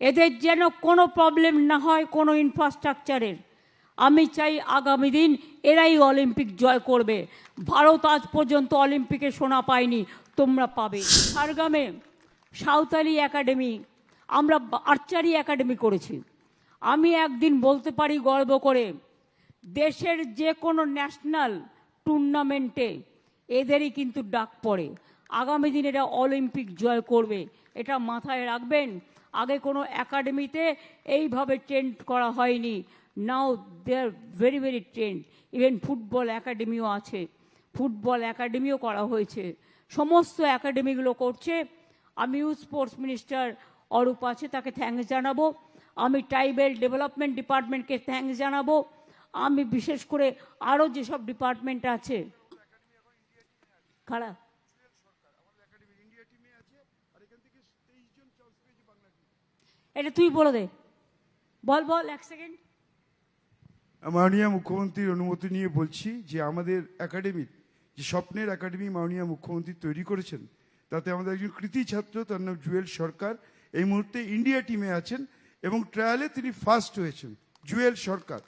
এদের যেন কোনো প্রবলেম না হয় কোনো ইনফ্রাস্ট্রাকচারের আমি চাই আগামী দিন এরাই অলিম্পিক জয় করবে। ভারত আজ পর্যন্ত অলিম্পিকে সোনা পায়নি, তোমরা পাবে। ঝাড়গ্রামে সাঁওতালি একাডেমি, আমরা আর্চারি একাডেমি করেছি। আমি একদিন বলতে পারি গর্ব করে, দেশের যে কোনো ন্যাশনাল টুর্নামেন্টে এদেরই কিন্তু ডাক পড়ে। আগামী দিন এরা অলিম্পিক জয় করবে। এটা মাথায় রাখবেন। আগে কোনো একাডেমিতে এইভাবে ট্রেন্ড করা হয়নি। Now they are very very trained even football একাডেমিও আছে। ফুটবল একাডেমিও করা হয়েছে। সমস্ত একাডেমিগুলো করছে। আমি ইউথ স্পোর্টস মিনিস্টার অরূপ আছে, তাকে থ্যাঙ্কস জানাব। আমি ট্রাইবেল ডেভেলপমেন্ট ডিপার্টমেন্টকে থ্যাঙ্কস জানাব। আমি বিশেষ করে আরও যেসব ডিপার্টমেন্ট আছে। খারাপ এটা তুই বলে দে। বল বল, এক সেকেন্ড মাননীয় মুখ্যমন্ত্রীর অনুমতি নিয়ে বলছি যে আমাদের একাডেমির যে স্বপ্নের একাডেমি মাননীয় মুখ্যমন্ত্রী তৈরি করেছেন, তাতে আমাদের একজন কৃতি ছাত্র, তার নাম জুয়েল সরকার, এই মুহূর্তে ইন্ডিয়া টিমে আছেন এবং ট্রায়ালে তিনি ফার্স্ট হয়েছেন, জুয়েল সরকার।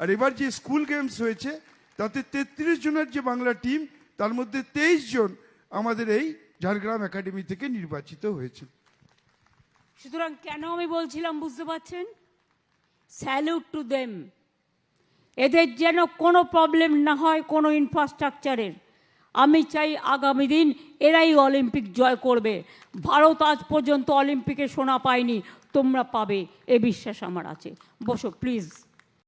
আর এবার যে স্কুল গেমস হয়েছে, তাতে তেত্রিশ জনের যে বাংলা টিম তার মধ্যে তেইশ জন আমাদের এই ঝাড়গ্রাম একাডেমি থেকে নির্বাচিত হয়েছে সুতরাং কেন আমি বলছিলাম, বুঝতে পারছেন? স্যালুট টু দেম এদের যেন কোনো প্রবলেম না হয় কোনো ইনফ্রাস্ট্রাকচারের আমি চাই আগামী দিন এরাই অলিম্পিক জয় করবে। ভারত আজ পর্যন্ত অলিম্পিকে সোনা পায়নি, তোমরা পাবে, এ বিশ্বাস আমার আছে। বসো প্লিজ